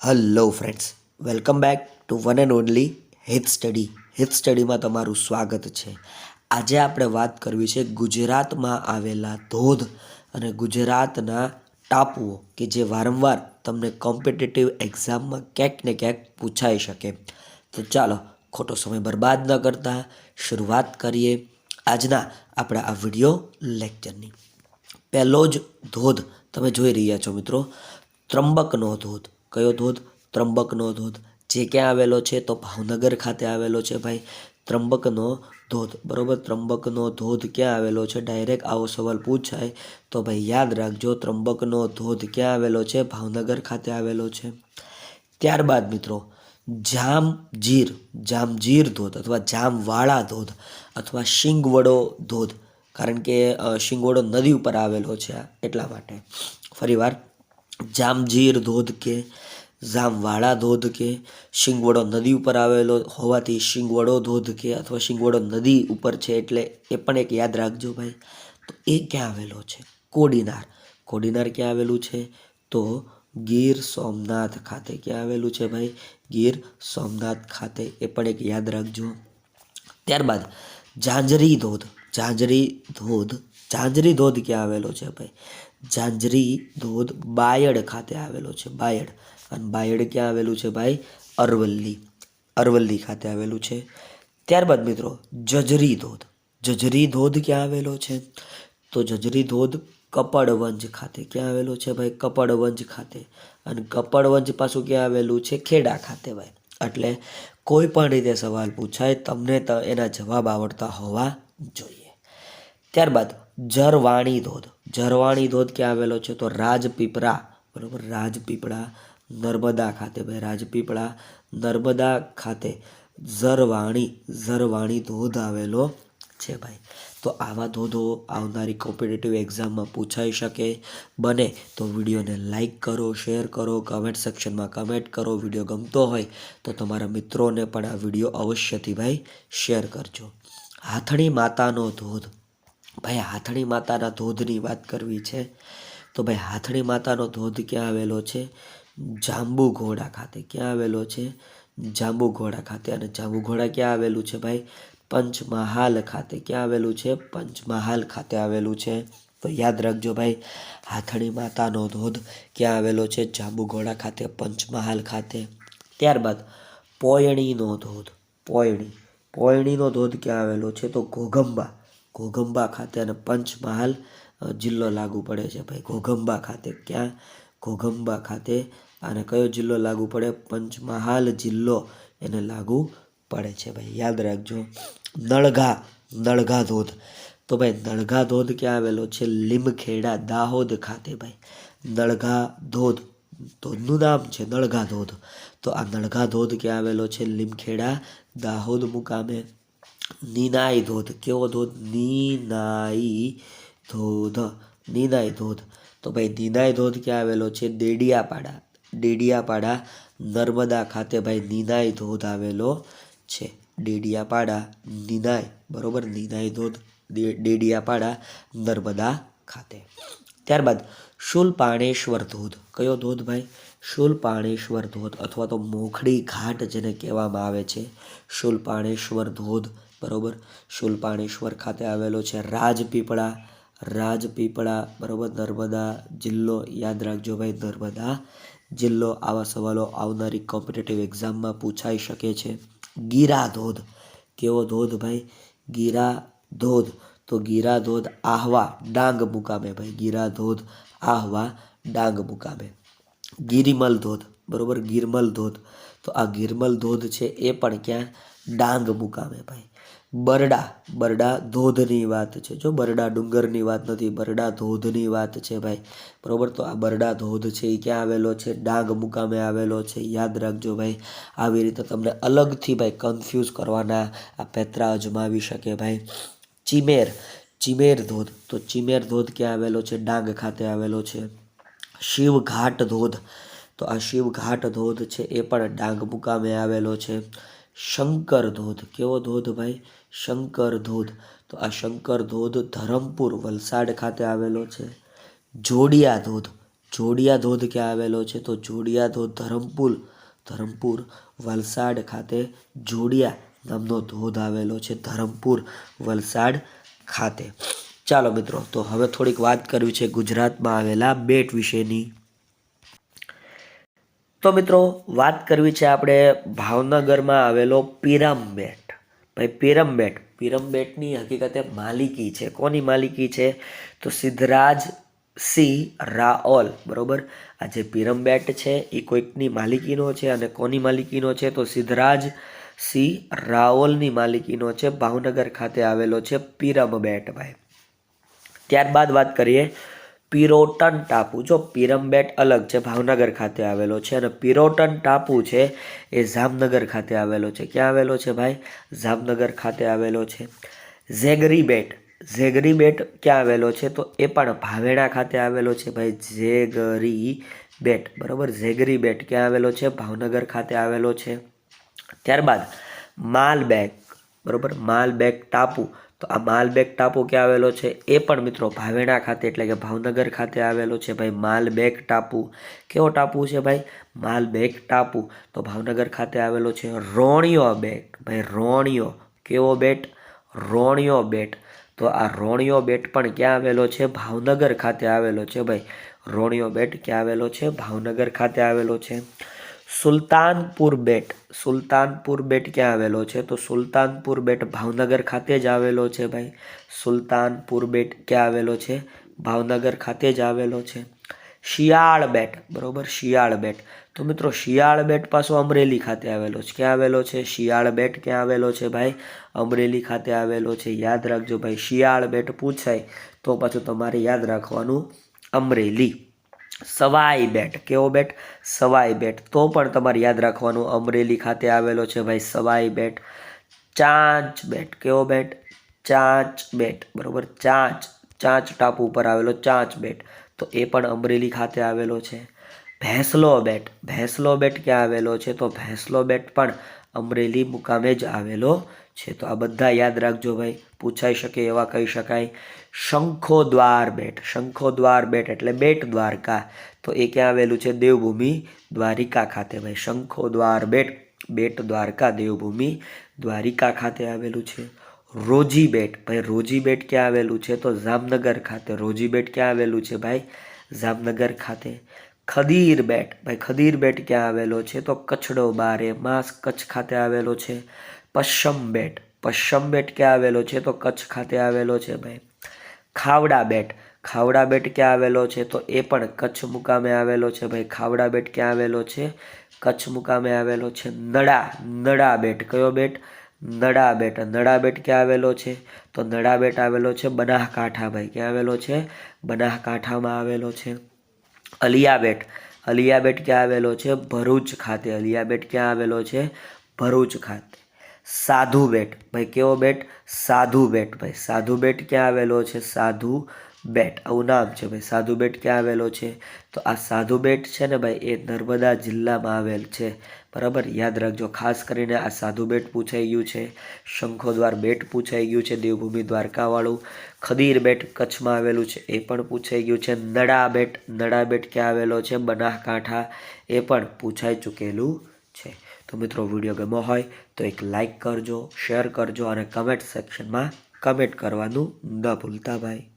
Hello friends welcome back to one and only Hit study Hit સ્ટડીમાં તમારું સ્વાગત છે. આજે આપણે વાત કરવી છે ગુજરાતમાં આવેલા ધોધ અને ગુજરાતના ટાપુઓ કે જે વારંવાર તમને કોમ્પિટિટિવ એક્ઝામમાં ક્યાંક ને ક્યાંક પૂછાઈ શકે. તો ચાલો, ખોટો સમય બરબાદ ન કરતા, શરૂઆત કરીએ. આજના આપણા આ વીડિયો લેક્ચરની. પહેલો જ ધોધ તમે જોઈ રહ્યા છો મિત્રો. ત્રંબકનો ધોધ. કયો ધોધ? ત્રંબકનો ધોધ. જે ક્યાં આવેલો છે? તો ભાવનગર ખાતે આવેલો છે ભાઈ. ત્રંબકનો ધોધ. બરોબર? ત્રંબકનો ધોધ ક્યાં આવેલો છે? ડાયરેક્ટ આવો સવાલ પૂછાય. તો ભાઈ યાદ રાખજો, ત્રંબકનો ધોધ ક્યાં આવેલો છે? ભાવનગર ખાતે આવેલો છે. ત્યારબાદ મિત્રો જામજીર જામજીર ધોધ અથવા જામવાળા ધોધ અથવા શિંગવડો ધોધ. કારણ કે શિંગવડો નદી ઉપર આવેલો છે એટલા માટે. ફરીવાર, જામજીર ધોધ કે જામવાળા ધોધ કે શિંગવડો નદી ઉપર આવેલો હોવાથી શિંગવડો ધોધ કે અથવા શિંગવડો નદી ઉપર છે એટલે એ પણ એક યાદ રાખજો ભાઈ. તો એ ક્યાં આવેલો છે? કોડીનાર. કોડીનાર ક્યાં આવેલું છે? તો ગીર સોમનાથ ખાતે ક્યાં આવેલું છે ભાઈ? ગીર સોમનાથ ખાતે. એ પણ એક યાદ રાખજો. ત્યારબાદ ઝાંઝરી ધોધ. ઝાંઝરી ધોધ. ઝાંઝરી ધોધ ક્યાં આવેલો છે ભાઈ? ઝાંઝરી ધોધ બાયડ ખાતે આવેલો છે. બાયડ. અને બાયડ ક્યાં આવેલું છે ભાઈ? અરવલ્લી. અરવલ્લી ખાતે આવેલું છે. ત્યારબાદ મિત્રો જજરી ધોધ. જજરી ધોધ ક્યાં આવેલો છે? તો જજરી ધોધ કપડવંજ ખાતે. ક્યાં આવેલું છે ભાઈ? કપડવંજ ખાતે. અને કપડવંજ પાછું ક્યાં આવેલું છે? ખેડા ખાતે ભાઈ. એટલે કોઈ પણ રીતે સવાલ પૂછાય, તમને તો એના જવાબ આવડતા હોવા જોઈએ. ત્યારબાદ જરવાણી ધોધ. જરવાણી ધોધ ક્યાં આવેલો છે? તો રાજપીપળા. બરાબર? રાજપીપળા નર્મદા ખાતે ભાઈ. રાજપીપળા નર્મદા ખાતે. ઝરવાણી ઝરવાણી ધોધ આવેલો છે ભાઈ. તો આવા ધોધો આવનારી કોમ્પિટેટિવ એક્ઝામમાં પૂછાઈ શકે. બને તો વિડીયોને લાઈક કરો શેર કરો કમેન્ટ સેક્શનમાં કમેન્ટ કરો. વીડિયો ગમતો હોય તો તમારા મિત્રોને પણ આ વીડિયો અવશ્યથી ભાઈ શેર કરજો. હાથણી માતાનો ધોધ. ભાઈ, હાથણી માતાના ધોધની વાત કરવી છે. તો ભાઈ, હાથણી માતાનો ધોધ ક્યાં આવેલો છે? જાંબુ ઘોડા ખાતે. ક્યાં આવેલો છે? જાંબુ ઘોડા ખાતે. અને જાંબુ ઘોડા ક્યાં આવેલું છે ભાઈ? પંચમહાલ ખાતે ક્યાં આવેલું છે? પંચમહાલ ખાતે આવેલું છે. તો યાદ રાખજો ભાઈ, હાથણી માતાનો ધોધ ક્યાં આવેલો છે? જાંબુઘોડા ખાતે, પંચમહાલ ખાતે. ત્યારબાદ પોયણીનો ધોધ. પોયણી. પોયણીનો ધોધ ક્યાં આવેલો છે? તો ઘોઘંબા. ઘોઘંબા ખાતે અને પંચમહાલ જિલ્લો લાગુ પડે છે ભાઈ. ઘોઘંબા ખાતે ક્યાં? ઘોઘંબા ખાતે. અને કયો જિલ્લો લાગુ પડે? પંચમહાલ જિલ્લો એને લાગુ પડે છે ભાઈ. યાદ રાખજો. નળઘા નળઘા ધોધ. તો ભાઈ નળઘા ધોધ ક્યાં આવેલો છે? લીમખેડા દાહોદ ખાતે ભાઈ. નળઘા ધોધ. ધોધનું નામ છે નળઘા ધોધ. તો આ નળઘા ધોધ ક્યાં આવેલો છે? લીમખેડા દાહોદ મુકામે. નીનાઈ ધોધ. કેવો ધોધ? નીનાઈ ધોધ. નીનાઈ ધોધ. તો ભાઈ, નીનાઈ ધોધ ક્યાં આવેલો છે? ડેડિયાપાડા. ડેડિયાપાડા નર્મદા ખાતે ભાઈ નીનાઈ ધોધ આવેલો છે. ડેડિયાપાડા નિનાય બરોબર? નિનાય ધોધ ડેડિયાપાડા, નર્મદા ખાતે. ત્યારબાદ શુલપાણેશ્વર ધોધ. કયો ધોધ ભાઈ? શુલપાણેશ્વર ધોધ અથવા તો મોખડી ઘાટ જેને કહેવામાં આવે છે. શુલપાણેશ્વર ધોધ, બરોબર? શુલપાણેશ્વર ખાતે આવેલો છે રાજપીપળા રાજપીપળા, બરોબર? નર્મદા જિલ્લો, યાદ રાખજો ભાઈ, નર્મદા જિલ્લો. આવા સવાલો આવનારી કોમ્પિટિટિવ એક્ઝામમાં પૂછાઈ શકે છે. ગીરા ધોધ. કેવો ધોધ ભાઈ? ગીરા ધોધ. તો ગીરા ધોધ આહવા ડાંગ મુકામે ભાઈ. ગીરા ધોધ આહવા ડાંગ મુકામે. ગિરિમલ ધોધ. બરોબર? ગિરમલ ધોધ. તો આ ગિરમલ ધોધ છે એ પણ ક્યાં? ડાંગ મુકામે ભાઈ. બરડા બરડા ધોધની વાત છે. જો બરડા ડુંગરની વાત નથી, બરડા ધોધની વાત છે ભાઈ. બરાબર? તો આ બરડા ધોધ છે એ ક્યાં આવેલો છે? ડાંગ મુકામે આવેલો છે, યાદ રાખજો ભાઈ. આવી રીતે તમને અલગથી ભાઈ કન્ફ્યુઝ કરવાના આ પેત્રા અજમાવી શકે ભાઈ. ચીમેર ચીમેર ધોધ. તો ચીમેર ધોધ ક્યાં આવેલો છે? ડાંગ ખાતે આવેલો છે. શિવઘાટ ધોધ. તો આ શિવઘાટ ધોધ છે, એ પણ ડાંગ મુકામે આવેલો છે. શંકર ધોધ કેવો ધોધ ભાઈ? શંકર ધોધ તો આ શંકર ધોધ ધરમપુર વલસાડ ખાતે આવેલો છે. જોડિયા ધોધ જોડિયા ધોધ ક્યાં આવેલો છે? તો જોડિયા ધોધ ધરમપુર. ધરમપુર વલસાડ ખાતે જોડિયા નામનો ધોધ આવેલો છે ધરમપુર વલસાડ ખાતે. ચાલો મિત્રો, તો હવે થોડીક વાત કરવી છે ગુજરાતમાં આવેલા બેટ વિશેની. તો મિત્રો, વાત કરવી છે આપણે ભાવનગરમાં આવેલો પિરામબેટ. ભાઈ, પિરમબેટ, પિરમબેટની હકીકતે માલિકી છે. કોની માલિકી છે? તો સિદ્ધરાજ સી. રાઓલ, બરોબર? આ જે પિરમબેટ છે, એ કોઈકની માલિકીનો છે અને કોની માલિકીનો છે? તો સિદ્ધરાજ સી. રાઓલની માલિકીનો છે, ભાવનગર ખાતે આવેલો છે પિરમબેટ, ભાઈ. ત્યારબાદ વાત કરીએ પિરોટન ટાપુ. જો પિરમબેટ અલગ છે, ભાવનગર ખાતે આવેલો છે અને પિરોટન ટાપુ છે, એ જામનગર ખાતે આવેલો છે. ક્યાં આવેલો છે ભાઈ? જામનગર ખાતે આવેલો છે. ઝેગરી બેટ ઝેગરી બેટ ક્યાં આવેલો છે? તો એ પણ ભાવેણા ખાતે આવેલો છે ભાઈ. ઝેગરી બેટ બરાબર? ઝેગરી બેટ ક્યાં આવેલો છે? ભાવનગર ખાતે આવેલો છે. ત્યારબાદ માલબેગ. બરાબર? માલબેગ ટાપુ. તો આ માલબેગ ટાપુ ક્યાં આવેલો છે? એ પણ મિત્રો ભાવેણા ખાતે, એટલે કે ભાવનગર ખાતે આવેલો છે ભાઈ માલબેગ ટાપુ. કેવો ટાપુ છે ભાઈ? માલબેગ ટાપુ. તો ભાવનગર ખાતે આવેલો છે રોણિયો બેટ. ભાઈ રોણિયો, કેવો બેટ? રોણિયો બેટ. તો આ રોણિયો બેટ પણ ક્યાં આવેલો છે? ભાવનગર ખાતે આવેલો છે ભાઈ. રોણિયો બેટ ક્યાં આવેલો છે? ભાવનગર ખાતે આવેલો છે. સુલતાનપુર બેટ. સુલતાનપુર બેટ ક્યાં આવેલો છે? તો સુલતાનપુર બેટ ભાવનગર ખાતે જ આવેલો છે ભાઈ. સુલતાનપુર બેટ ક્યાં આવેલો છે? ભાવનગર ખાતે જ આવેલો છે. શિયાળ બેટ. બરોબર? શિયાળ બેટ. તો મિત્રો, શિયાળ બેટ પાછો અમરેલી ખાતે આવેલો છે. ક્યાં આવેલો છે? શિયાળ બેટ ક્યાં આવેલો છે ભાઈ? અમરેલી ખાતે આવેલો છે. યાદ રાખજો ભાઈ, શિયાળ બેટ પૂછાય તો પાછું તમારે યાદ રાખવાનું અમરેલી. સવાઈ બેટ, કેવો બેટ? સવાઈ બેટ. તો પણ તમારે યાદ રાખવાનું, અમરેલી ખાતે આવેલો છે ભાઈ સવાઈ બેટ. ચાંચ બેટ, કેવો બેટ? ચાંચ બેટ, બરાબર? ચાંચ ચાંચ ટાપુ ઉપર આવેલો ચાંચ બેટ. તો એ પણ અમરેલી ખાતે આવેલો છે. ભેંસલો બેટ ભેંસલો બેટ ક્યાં આવેલો છે? તો ભેંસલો બેટ પણ અમરેલી મુકામે જ આવેલો છે. તો આ બધા યાદ રાખજો ભાઈ, પૂછાઈ શકે એવા કહી શકાય. શંખો દ્વાર બેટ. શંખો દ્વાર બેટ એટલે બેટ દ્વારકા. તો એ ક્યાં આવેલું છે? દેવભૂમિ દ્વારિકા ખાતે ભાઈ. શંખો દ્વાર બેટ બેટ દ્વારકા, દેવભૂમિ દ્વારિકા ખાતે આવેલું છે. રોજી બેટ. ભાઈ, રોજી બેટ ક્યાં આવેલું છે? તો જામનગર ખાતે. રોજી બેટ ક્યાં આવેલું છે ભાઈ? જામનગર ખાતે. ખદીર બેટ. ભાઈ, ખદીર બેટ ક્યાં આવેલો છે? તો કચ્છડો બારે માસ કચ્છ ખાતે આવેલો છે. પશ્ચમ બેટ. પશ્ચમ બેટ ક્યાં આવેલો છે? તો કચ્છ ખાતે આવેલો છે ભાઈ. ખાવડા બેટ. ખાવડા બેટ ક્યાં આવેલો છે? તો એ પણ કચ્છ મુકામે આવેલો છે ભાઈ. ખાવડા બેટ ક્યાં આવેલો છે? કચ્છ મુકામે આવેલો છે નડા. નડા બેટ. કયો બેટ? નડા બેટ. નડા બેટ ક્યાં આવેલો છે? તો નડા બેટ આવેલો છે બનાસકાંઠા ભાઈ. ક્યાં આવેલો છે? બનાસકાંઠામાં આવેલો છે અલિયા બેટ. અલિયા બેટ ક્યાં આવેલો છે? ભરૂચ ખાતે. અલિયા બેટ ક્યાં આવેલો છે? ભરૂચ ખાતે. સાધુ બેટ. ભાઈ, કેવો બેટ? સાધુ બેટ, ભાઈ. સાધુ બેટ ક્યાં આવેલો છે? સાધુ બેટ. આવું નામ છે, ભાઈ. સાધુ બેટ ક્યાં આવેલો છે? તો આ સાધુ બેટ છે ને, ભાઈ, એ નર્મદા જિલ્લામાં આવેલ છે. બરાબર? યાદ રાખજો, ખાસ કરીને આ સાધુ બેટ પૂછાઈ ગયું છે. શંખોદ્વાર બેટ પૂછાઈ ગયું છે, દેવભૂમિ દ્વારકાવાળું. ખદીર બેટ કચ્છમાં આવેલું છે, એ પણ પૂછાઈ ગયું છે. નડા બેટ નડા બેટ ક્યાં આવેલો છે? બનાસકાંઠા. એ પણ પૂછાઈ ચૂકેલું છે. તો મિત્રો, વીડિયો ગમો હોય તો એક લાઈક કરજો શેર કરજો અને કમેન્ટ સેક્શનમાં કમેન્ટ કરવાનું ન ભૂલતા ભાઈ.